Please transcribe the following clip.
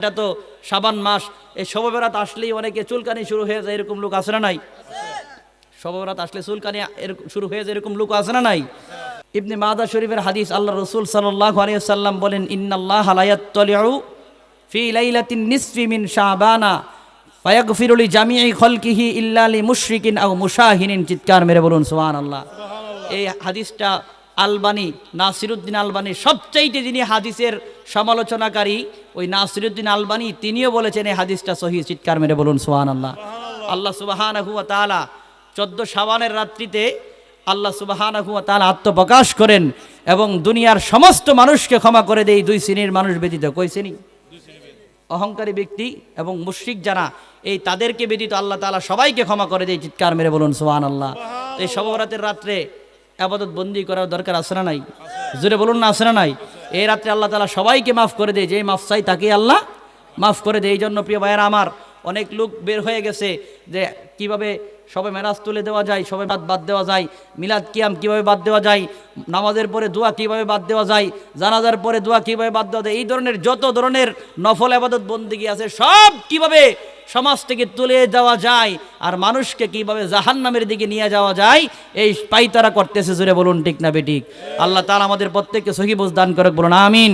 এটা তো সাবান মাস। এই শববেরাত আসলেই অনেকে চুলকানি শুরু হয়ে যায় এরকম লোক আছে না নাই? শববেরাত আসলে চুলকানি শুরু হয়ে যায় এরকম লোক আছে না নাই? ইবনে মাদা শরীফের হাদিস আল্লাহ রসুল সাল্লাহ আলিয়াল্লাম বলেন, ইন্নাল্লাহ ফি লাইলাতিন নিসফি মিন খলকিহি ইল্লা লি মুশরিকিন আও মুশাহিনিন, চিৎকার মেরে বলুন এই হাদিসটা আলবানি নাসিরুদ্দিন আলবানি সবচাইতে যিনি হাদিসের সমালোচনাকারী ওই নাসিরুদ্দিন আলবানি তিনিও বলেছেন এই হাদিসটা সহি চিৎকার মেরে বলুন সোহান আল্লাহ আল্লাহ সুবাহান হুয়া তালা চোদ্দ সাবানের রাত্রিতে আল্লাহ সুবাহান হুয়া তালা আত্মপ্রকাশ করেন এবং দুনিয়ার সমস্ত মানুষকে ক্ষমা করে দেয় দুই শ্রেণির মানুষ ব্যতীত কই শ্রেণি? অহংকারী ব্যক্তি এবং মুশ্রিক যারা এই তাদেরকে ব্যতীত আল্লাহ তালা সবাইকে ক্ষমা করে দেয় চিৎকার মেরে বলুন সোহান আল্লাহ এই সবরাতের রাত্রে আবাদত বন্দি করার দরকার না নাই? জোরে বলুন না না নাই? এই রাত্রে আল্লাহ তালা সবাইকে মাফ করে দেয় যে মাফ চাই তাকেই আল্লাহ মাফ করে দেয়। এই জন্য প্রিয় ভাইয়েরা আমার অনেক লোক বের হয়ে গেছে যে কীভাবে সবে মেরাজ তুলে দেওয়া যায়, সবে বাদ বাদ দেওয়া যায়, মিলাদ কিয়াম কীভাবে বাদ দেওয়া যায়, নামাজের পরে দোয়া কীভাবে বাদ দেওয়া যায়, জানাজার পরে দোয়া কীভাবে বাদ দেওয়া যায়, এই ধরনের যত ধরনের নফল আবাদত বন্দিগি আছে, সব কীভাবে সমাজ থেকে তুলে দেওয়া যায় আর মানুষকে কীভাবে জাহান নামের দিকে নিয়ে যাওয়া যায়, এই পাইতারা করতেছে জুড়ে বলুন ঠিক না বেঠিক আল্লাহ তালা আমাদের প্রত্যেককে সহি দান করে বলুন আমিন।